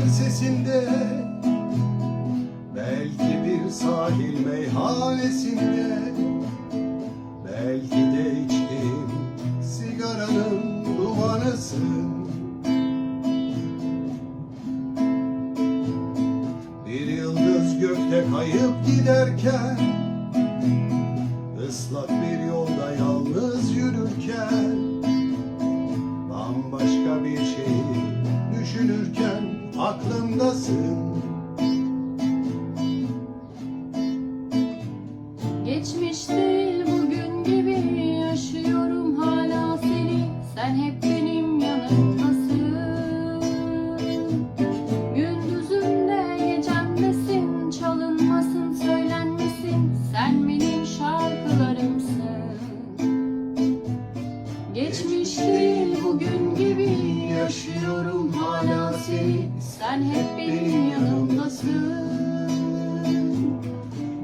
sesinde Belki bir sahil meyhanesinde Belki de içtiğim sigaranın dumanısın Bir yıldız gökte kayıp giderken ıslak bir yol aklımdasın Sen hep benim yanımdasın.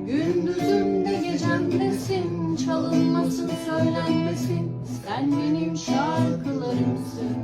Gündüzümde gecemdesin Çalınmasın söylenmesin. Sen benim şarkılarımsın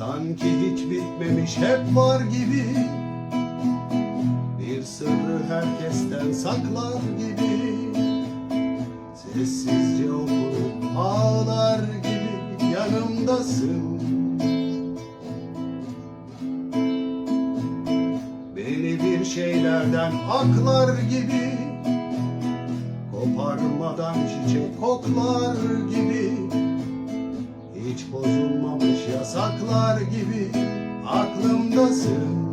Sanki hiç bitmemiş hep var gibi. Bir sırrı herkesten saklar gibi. Sessizce okunup ağlar gibi yanımdasın. Beni bir şeylerden aklar gibi. Koparmadan çiçek koklar gibi yasaklar gibi aklımdasın.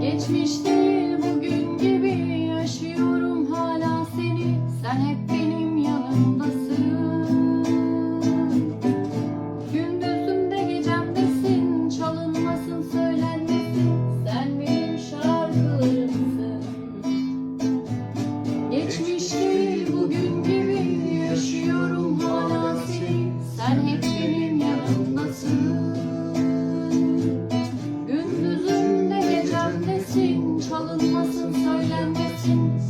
Geçmiş değil bugün gibi Yaşıyorum hala seni. Sen hep